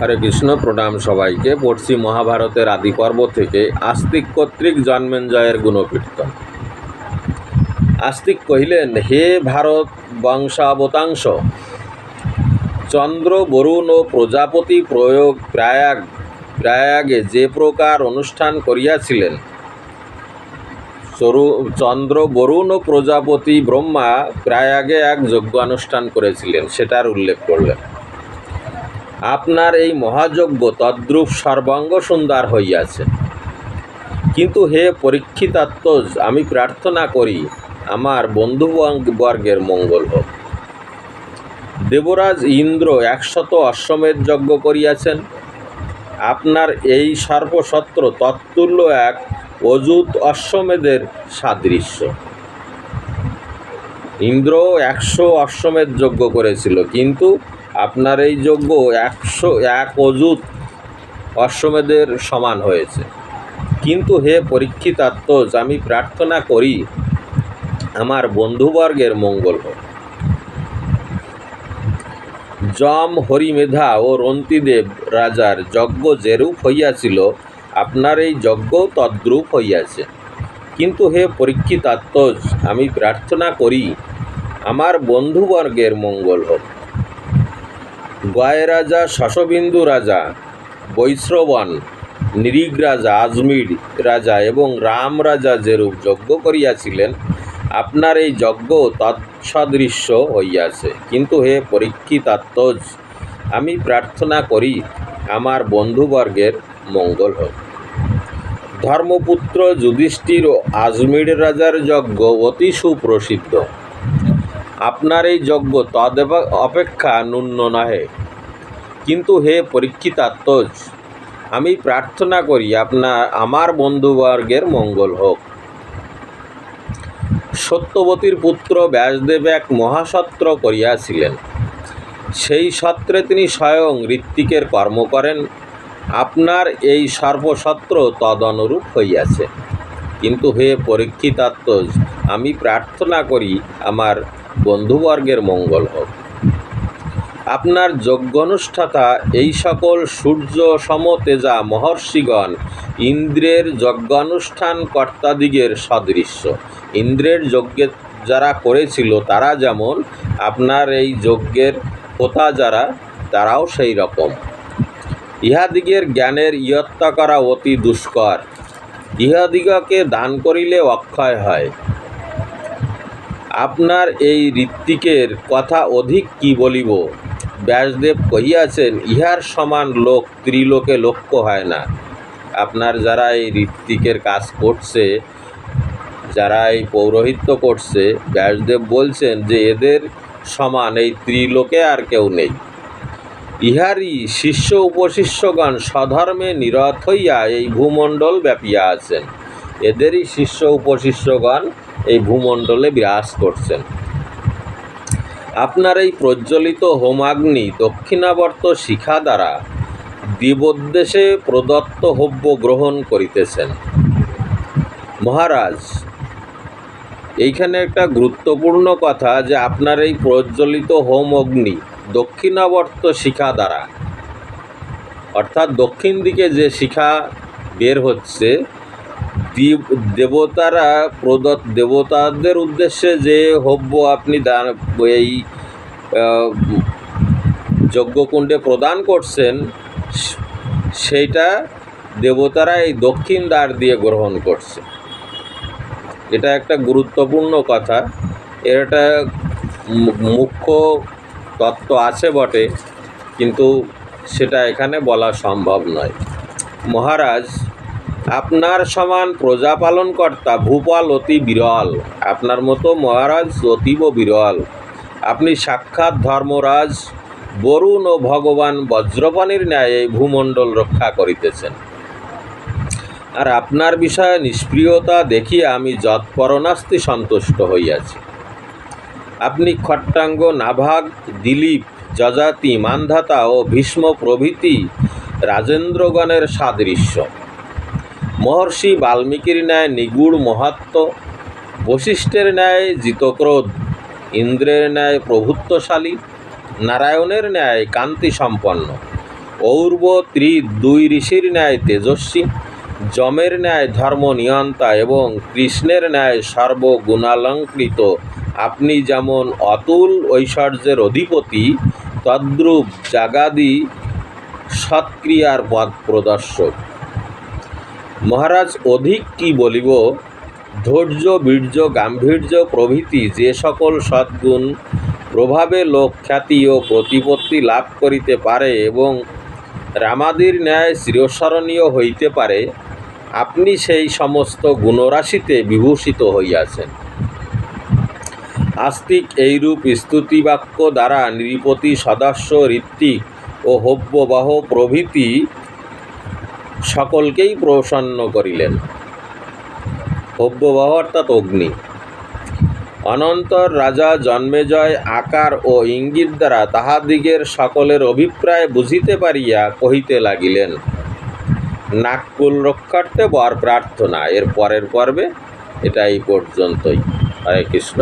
হরে কৃষ্ণ, প্রণাম সবাইকে। পড়ছি মহাভারতের আদি পর্ব থেকে আস্তিক কর্তৃক জন্মেঞ্জয়ের গুণকীর্তন। আস্তিক কহিলেন, হে ভারত বংশাবতাংশ, চন্দ্র, বরুণ ও প্রজাপতি প্রয়োগ প্রয়াগ, প্রয়াগে যে প্রকার অনুষ্ঠান করিয়াছিলেন চন্দ্র, বরুণ ও প্রজাপতি ব্রহ্মা প্রয়াগে এক যজ্ঞ অনুষ্ঠান করেছিলেন। সেটার উল্লেখ করলেন। আপনার এই মহাযজ্ঞ তদ্রূপ সর্বাঙ্গ সুন্দর হইয়াছে। কিন্তু হে পরীক্ষিতাত্মজ আমি প্রার্থনা করি, আমার বন্ধুবর্গের মঙ্গল হোক। দেবরাজ ইন্দ্র একশত অশ্বমেধ যজ্ঞ করিয়াছেন। আপনার এই সর্বসত্র তৎতুল্য এক অযুত অশ্বমেধের সাদৃশ্য। ইন্দ্র একশো অশ্বমেধ যজ্ঞ করেছিল, কিন্তু আপনার এই যজ্ঞ একশো এক অযুত অশ্বমেধের সমান হয়েছে। কিন্তু হে পরীক্ষিতাত্মজ আমি প্রার্থনা করি, আমার বন্ধুবর্গের মঙ্গল হোক। যম হরিমেধা ও রন্তিদেব রাজার যজ্ঞ যেরূপ হইয়াছিল, আপনার এই যজ্ঞ তদ্রূপ হইয়াছে। কিন্তু হে পরীক্ষিতাত্মজ আমি প্রার্থনা করি, আমার বন্ধুবর্গের মঙ্গল হোক। গয় রাজা শশবিন্দু রাজা বৈশ্রবণ নিরিগ রাজা, আজমির রাজা এবং রাম রাজা যেরূপ যজ্ঞ করিয়াছিলেন, আপনার এই যজ্ঞ তৎসদৃশ্য হইয়াছে। কিন্তু হে পরীক্ষিতাত্মজ, আমি প্রার্থনা করি, আমার বন্ধুবর্গের মঙ্গল হোক। ধর্মপুত্র যুধিষ্ঠির ও আজমির রাজার যজ্ঞ অতি সুপ্রসিদ্ধ। আপনার এই যজ্ঞ তদেব অপেক্ষা ন্যূন নহে। কিন্তু হে পরীক্ষিতাত্মজ আমি প্রার্থনা করি আপনার, আমার বন্ধুবর্গের মঙ্গল হোক। সত্যবতীর পুত্র ব্যাসদেব এক মহাসত্র করিয়াছিলেন। সেই সত্রে তিনি স্বয়ং ঋত্বিকের কর্ম করেন। আপনার এই সর্বসত্র তদনুরূপ হইয়াছে। কিন্তু হে পরীক্ষিতাত্মজ আমি প্রার্থনা করি আমার বন্ধুবর্গের মঙ্গল হোক। আপনার যজ্ঞানুষ্ঠাতা, এই সকল সূর্য সমতেজা মহর্ষিগণ, ইন্দ্রের যজ্ঞানুষ্ঠান কর্তাদিগের সদৃশ্য। ইন্দ্রের যজ্ঞে যারা করেছিল, তারা যেমন, আপনার এই যজ্ঞের হোতা যারা, তারাও সেই রকম। ইহাদিগের জ্ঞানের ইয়ত্তা করা অতি দুষ্কর। ইহাদিগকে দান করিলে অক্ষয় হয়। আপনার এই ঋত্বিকের কথা অধিক কি বলিব? ব্যাসদেব কহিয়াছেন, ইহার সমান লোক ত্রিলোকে লক্ষ্য হয় না। আপনার যারা এই ঋত্বিকের কাজ করছে, যারা এই পৌরোহিত্য করছে, ব্যাসদেব বলছেন যে এদের সমান এই ত্রিলোকে আর কেউ নেই। ইহারই শিষ্য উপশিষ্যগণ স্বধর্মে নিরত হইয়া এই ভূমণ্ডল ব্যাপিয়া আছেন। এদেরই শিষ্য উপশিষ্যগণ এই ভূমণ্ডলে বিরাজ করছেন। আপনার এই প্রজ্বলিত হোমাগ্নি দক্ষিণাবর্ত শিখা দ্বারা দেবোদ্দেশে প্রদত্ত হব্য গ্রহণ করিতেছেন। মহারাজ, এইখানে একটা গুরুত্বপূর্ণ কথা যে আপনার এই প্রজ্বলিত হোম অগ্নি দক্ষিণাবর্ত শিখা দ্বারা, অর্থাৎ দক্ষিণ দিকে যে শিখা বের হচ্ছে দেবতারা প্রদত্ত দেবতাদের উদ্দেশ্যে যে হব্য আপনি দান এই যজ্ঞকুণ্ডে প্রদান করছেন সেইটা দেবতারা এই দক্ষিণ দ্বার দিয়ে গ্রহণ করছে। এটা একটা গুরুত্বপূর্ণ কথা। এর একটা মুখ্য তত্ত্ব আছে বটে, কিন্তু সেটা এখানে বলা সম্ভব নয়। মহারাজ আপনার সমান প্রজা পালনকর্তা ভূপাল অতি বিরল। আপনার মতো মহারাজ অতীব বিরল। আপনি সাক্ষাৎ ধর্মরাজ, বরুণ ও ভগবান বজ্রপাণির ন্যায় ভূমণ্ডল রক্ষা করিতেছেন। আর আপনার বিষয়ে নিষ্প্রিয়তা দেখিয়া আমি যৎপরণাস্তি সন্তুষ্ট হইয়াছি। আপনি খট্টাঙ্গ নাভাগ, দিলীপ, যজাতি, মান্ধাতা ও ভীষ্ম প্রভৃতি রাজেন্দ্রগণের সাদৃশ্য। মহর্ষি বাল্মীকির ন্যায় নিগুড় মহাত্ম, বশিষ্ঠের ন্যায় জিতক্রোধ, ইন্দ্রের ন্যায় প্রভুত্বশালী, নারায়ণের ন্যায় কান্তি সম্পন্ন, ঔর্ব ত্রি দুই ঋষির ন্যায় তেজস্বী, যমের ন্যায় ধর্ম নিয়ন্তা এবং কৃষ্ণের ন্যায় সর্বগুণালঙ্কৃত। আপনি যেমন অতুল ঐশ্বর্যের অধিপতি, তদ্রূপ জাগাদি সৎক্রিয়ার পথ প্রদর্শক। মহারাজ, অধিক কি বলিব? ধৈর্য, বীর্য, গাম্ভীর্য প্রভৃতি যে সকল সদ্গুণ প্রভাবে লোক খ্যাতি ও প্রতিপত্তি লাভ করিতে পারে এবং রামাদির ন্যায় চিরস্মরণীয় হইতে পারে, আপনি সেই সমস্ত গুণরাশিতে বিভূষিত হইয়াছেন। আস্তিক এইরূপ স্তুতিবাক্য দ্বারা নৃপতি সদস্য, ঋত্বিক ও হব্যবাহ প্রভৃতি সকলকেই প্রসন্ন করিলেন। হব্যবাহ অর্থাৎ অগ্নি। অনন্তর রাজা জন্মেজয় আকার ও ইঙ্গিত দ্বারা তাহাদিগের সকলের অভিপ্রায় বুঝিতে পারিয়া কহিতে লাগিলেন নাককুল রক্ষার্থে বর প্রার্থনা, এর পরের পর্বে এটা এই পর্যন্তই। হরে কৃষ্ণ।